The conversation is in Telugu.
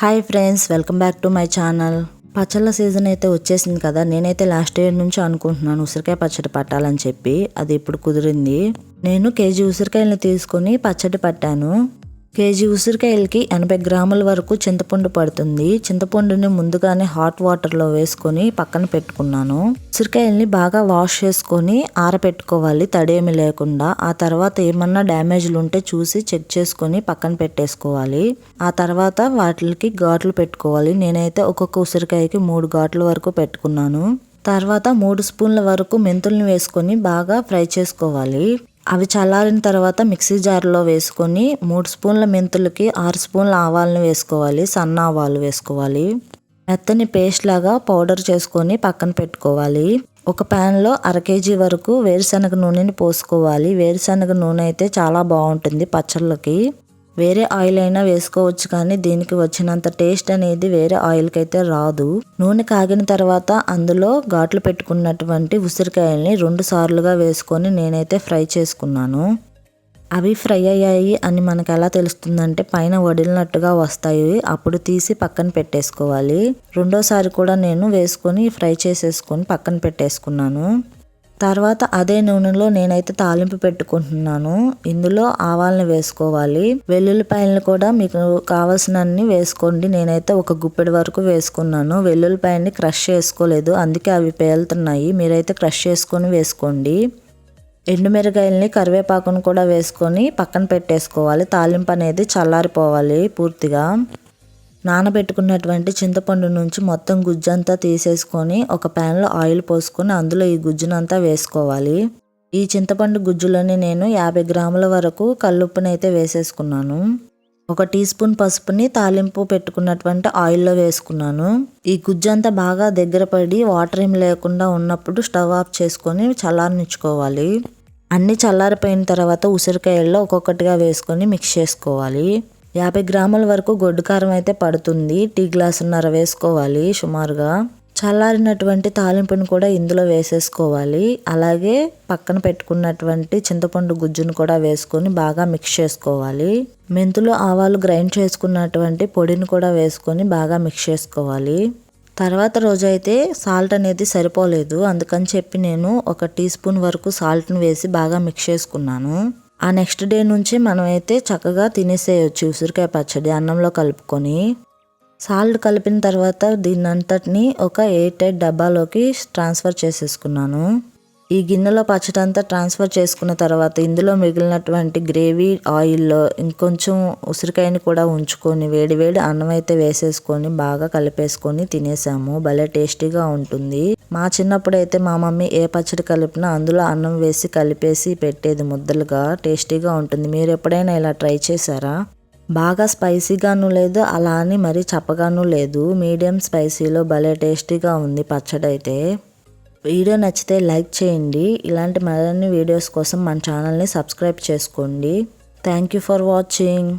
Hi friends welcome back to my channel పచ్చళ్ళ సీజన్ అయితే వచ్చేసింది కదా నేనైతే లాస్ట్ ఇయర్ నుంచి అనుకుంటున్నాను ఉసిరికాయ పచ్చడి పట్టాలని చెప్పి అది ఇప్పుడు కుదిరింది. నేను కేజీ ఉసిరికాయలను తీసుకొని పచ్చడి పట్టాను. కేజీ ఉసిరికాయలకి ఎనభై గ్రాముల వరకు చింతపండు పడుతుంది. చింతపండుని ముందుగానే హాట్ వాటర్లో వేసుకొని పక్కన పెట్టుకున్నాను. ఉసిరికాయల్ని బాగా వాష్ చేసుకొని ఆరబెట్టుకోవాలి తడేమి లేకుండా. ఆ తర్వాత ఏమన్నా డ్యామేజ్లు ఉంటే చూసి చెక్ చేసుకొని పక్కన పెట్టేసుకోవాలి. ఆ తర్వాత వాటికి ఘాట్లు పెట్టుకోవాలి. నేనైతే ఒక్కొక్క ఉసిరికాయకి మూడు ఘాట్ల వరకు పెట్టుకున్నాను. తర్వాత మూడు స్పూన్ల వరకు మెంతుల్ని వేసుకొని బాగా ఫ్రై చేసుకోవాలి. అవి చల్లారిన తర్వాత మిక్సీ జార్లో వేసుకొని మూడు స్పూన్ల మెంతులకి ఆరు స్పూన్ల ఆవాలను వేసుకోవాలి సన్న ఆవాలు వేసుకోవాలి. మెత్తని పేస్ట్ లాగా పౌడర్ చేసుకొని పక్కన పెట్టుకోవాలి. ఒక ప్యాన్లో అర కేజీ వరకు వేరుశనగ నూనెని పోసుకోవాలి. వేరుశనగ నూనె అయితే చాలా బాగుంటుంది పచ్చళ్ళకి. వేరే ఆయిల్ అయినా వేసుకోవచ్చు కానీ దీనికి వచ్చినంత టేస్ట్ అనేది వేరే ఆయిల్కి అయితే రాదు. నూనె కాగిన తర్వాత అందులో ఘాట్లు పెట్టుకున్నటువంటి ఉసిరికాయల్ని రెండు సార్లుగా వేసుకొని నేనైతే ఫ్రై చేసుకున్నాను. అవి ఫ్రై అయ్యాయి అని మనకు ఎలా తెలుస్తుందంటే పైన వడిలినట్టుగా వస్తాయి. అప్పుడు తీసి పక్కన పెట్టేసుకోవాలి. రెండోసారి కూడా నేను వేసుకొని ఫ్రై చేసేసుకొని పక్కన పెట్టేసుకున్నాను. తర్వాత అదే నూనెలో నేనైతే తాలింపు పెట్టుకుంటున్నాను. ఇందులో ఆవాలను వేసుకోవాలి. వెల్లుల్లిపాయలను కూడా మీకు కావాల్సినన్ని వేసుకోండి. నేనైతే ఒక గుప్పెడి వరకు వేసుకున్నాను. వెల్లుల్లిపాయని క్రష్ చేసుకోలేదు. అందుకే అవి పేలుతున్నాయి. మీరైతే క్రష్ చేసుకొని వేసుకోండి. ఎండుమిరకాయల్ని కరివేపాకును కూడా వేసుకొని పక్కన పెట్టేసుకోవాలి. తాలింపు అనేది చల్లారిపోవాలి పూర్తిగా. నానబెట్టుకున్నటువంటి చింతపండు నుంచి మొత్తం గుజ్జంతా తీసేసుకొని ఒక ప్యాన్లో ఆయిల్ పోసుకొని అందులో ఈ గుజ్జునంతా వేసుకోవాలి. ఈ చింతపండు గుజ్జులని నేను యాభై గ్రాముల వరకు కల్లుప్పునైతే వేసేసుకున్నాను. ఒక టీ స్పూన్ పసుపుని తాలింపు పెట్టుకున్నటువంటి ఆయిల్లో వేసుకున్నాను. ఈ గుజ్జంతా బాగా దగ్గర పడి వాటర్ ఏం లేకుండా ఉన్నప్పుడు స్టవ్ ఆఫ్ చేసుకొని చల్లారనిచ్చుకోవాలి. అన్ని చల్లారిపోయిన తర్వాత ఉసిరికాయల్లో ఒక్కొక్కటిగా వేసుకొని మిక్స్ చేసుకోవాలి. యాభై గ్రాముల వరకు గొడ్డు కారం అయితే పడుతుంది. టీ గ్లాసున్నర వేసుకోవాలి సుమారుగా. చల్లారినటువంటి తాలింపును కూడా ఇందులో వేసేసుకోవాలి. అలాగే పక్కన పెట్టుకున్నటువంటి చింతపండు గుజ్జును కూడా వేసుకొని బాగా మిక్స్ చేసుకోవాలి. మెంతులు ఆవాలు గ్రైండ్ చేసుకున్నటువంటి పొడిని కూడా వేసుకొని బాగా మిక్స్ చేసుకోవాలి. తర్వాత రోజైతే సాల్ట్ అనేది సరిపోలేదు. అందుకని చెప్పి నేను ఒక టీ స్పూన్ వరకు సాల్ట్ని వేసి బాగా మిక్స్ చేసుకున్నాను. ఆ నెక్స్ట్ డే నుంచి మనం అయితే చక్కగా తినేసేయచ్చు ఉసిరికాయ పచ్చడి అన్నంలో కలుపుకొని. సాల్ట్ కలిపిన తర్వాత దీన్నంతటిని ఒక ఎయిట్ ఎయిట్ డబ్బాలోకి ట్రాన్స్ఫర్ చేసేసుకున్నాను. ఈ గిన్నెలో పచ్చడి అంతా ట్రాన్స్ఫర్ చేసుకున్న తర్వాత ఇందులో మిగిలినటువంటి గ్రేవీ ఆయిల్లో ఇంకొంచెం ఉసిరికాయని కూడా ఉంచుకొని వేడి వేడి అన్నం అయితే వేసేసుకొని బాగా కలిపేసుకొని తినేసాము. భలే టేస్టీగా ఉంటుంది. మా చిన్నప్పుడు అయితే మా మమ్మీ ఏ పచ్చడి కలిపినా అందులో అన్నం వేసి కలిపేసి పెట్టేది ముద్దలుగా టేస్టీగా ఉంటుంది. మీరు ఎప్పుడైనా ఇలా ట్రై చేశారా? బాగా స్పైసీగాను లేదు అలా అని మరీ చప్పగాను లేదు. మీడియం స్పైసీలో భలే టేస్టీగా ఉంది పచ్చడి అయితే వీడియో నచ్చితే లైక్ చేయండి. ఇలాంటి మరిన్ని వీడియోస్ కోసం మన ఛానల్ని సబ్స్క్రైబ్ చేసుకోండి. Thank you for watching.